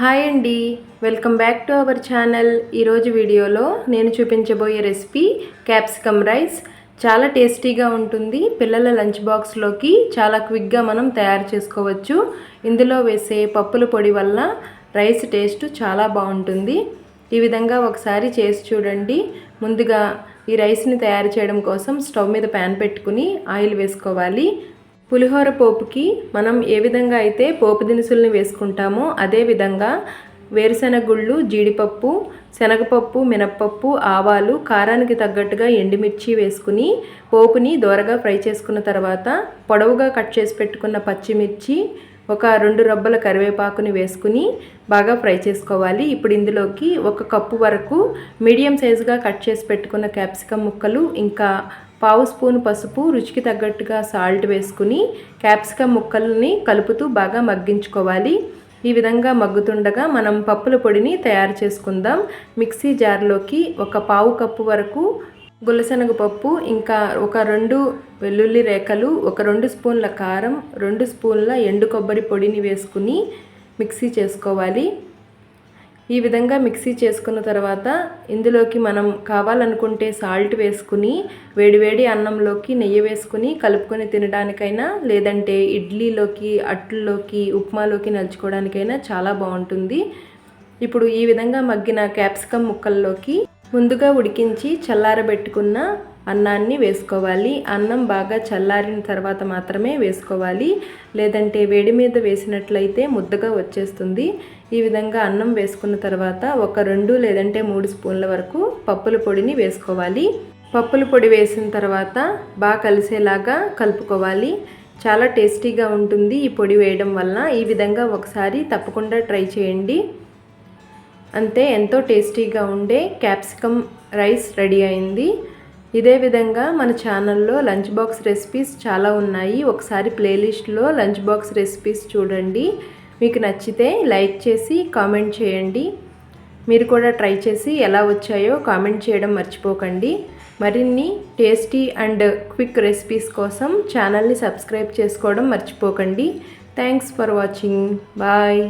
Hi అండి. Welcome back to our channel. ఈరోజు వీడియోలో నేను చూపించబోయే రెసిపీ క్యాప్సికమ్ రైస్. చాలా టేస్టీగా ఉంటుంది. పిల్లల లంచ్ బాక్స్లోకి చాలా క్విక్గా మనం తయారు చేసుకోవచ్చు. ఇందులో వేసే పప్పుల పొడి వల్ల రైస్ టేస్ట్ చాలా బాగుంటుంది. ఈ విధంగా ఒకసారి చేసి చూడండి. ముందుగా ఈ రైస్ని తయారు చేయడం కోసం స్టవ్ మీద ప్యాన్ పెట్టుకుని ఆయిల్ వేసుకోవాలి. పులిహోర పోపుకి మనం ఏ విధంగా అయితే పోపు దినుసుల్ని వేసుకుంటామో అదే విధంగా వేరుశెనగ గుళ్ళు జీడిపప్పు శనగపప్పు మినప్పప్పు ఆవాలు కారానికి తగ్గట్టుగా ఎండుమిర్చి వేసుకుని పోపుని దోరగా ఫ్రై చేసుకున్న తర్వాత పొడవుగా కట్ చేసి పెట్టుకున్న పచ్చిమిర్చి ఒక రెండు రబ్బల కరివేపాకుని వేసుకుని బాగా ఫ్రై చేసుకోవాలి. ఇప్పుడు ఇందులోకి ఒక కప్పు వరకు మీడియం సైజుగా కట్ చేసి పెట్టుకున్న క్యాప్సికమ్ ముక్కలు ఇంకా పావు స్పూన్ పసుపు రుచికి తగ్గట్టుగా సాల్ట్ వేసుకుని క్యాప్సికమ్ ముక్కల్ని కలుపుతూ బాగా మగ్గించుకోవాలి. ఈ విధంగా మగ్గుతుండగా మనం పప్పుల పొడిని తయారు చేసుకుందాం. మిక్సీ జార్లోకి ఒక పావు కప్పు వరకు గులశనగ పప్పు ఇంకా ఒక రెండు వెల్లుల్లి రేఖలు ఒక రెండు స్పూన్ల కారం రెండు స్పూన్ల ఎండు కొబ్బరి పొడిని వేసుకుని మిక్సీ చేసుకోవాలి. ఈ విధంగా మిక్సీ చేసుకున్న తర్వాత ఇందులోకి మనం కావాలనుకుంటే సాల్ట్ వేసుకుని వేడివేడి అన్నంలోకి నెయ్యి వేసుకుని కలుపుకొని తినడానికైనా లేదంటే ఇడ్లీలోకి అట్లలోకి ఉప్మాలోకి నలుచుకోవడానికైనా చాలా బాగుంటుంది. ఇప్పుడు ఈ విధంగా మగ్గిన క్యాప్సికమ్ ముక్కల్లోకి ముందుగా ఉడికించి చల్లారబెట్టుకున్న అన్నాన్ని వేసుకోవాలి. అన్నం బాగా చల్లారిన తర్వాత మాత్రమే వేసుకోవాలి. లేదంటే వేడి మీద వేసినట్లయితే ముద్దగా వచ్చేస్తుంది. ఈ విధంగా అన్నం వేసుకున్న తర్వాత ఒక రెండు లేదంటే మూడు స్పూన్ల వరకు పప్పుల పొడిని వేసుకోవాలి. పప్పుల పొడి వేసిన తర్వాత బాగా కలిసేలాగా కలుపుకోవాలి. చాలా టేస్టీగా ఉంటుంది ఈ పొడి వేయడం వల్ల ఈ విధంగా ఒకసారి తప్పకుండా ట్రై చేయండి. అంతే ఎంతో టేస్టీగా ఉండే క్యాప్సికమ్ రైస్ రెడీ అయింది. ఇదే విధంగా మన ఛానల్లో లంచ్ బాక్స్ రెసిపీస్ చాలా ఉన్నాయి. ఒకసారి ప్లేలిస్ట్లో లంచ్ బాక్స్ రెసిపీస్ చూడండి. మీకు నచ్చితే లైక్ చేసి కామెంట్ చేయండి. మీరు కూడా ట్రై చేసి ఎలా వచ్చాయో కామెంట్ చేయడం మర్చిపోకండి. మరిన్ని టేస్టీ అండ్ క్విక్ రెసిపీస్ కోసం ఛానల్ని సబ్స్క్రైబ్ చేసుకోవడం మర్చిపోకండి. Thanks for watching. బాయ్.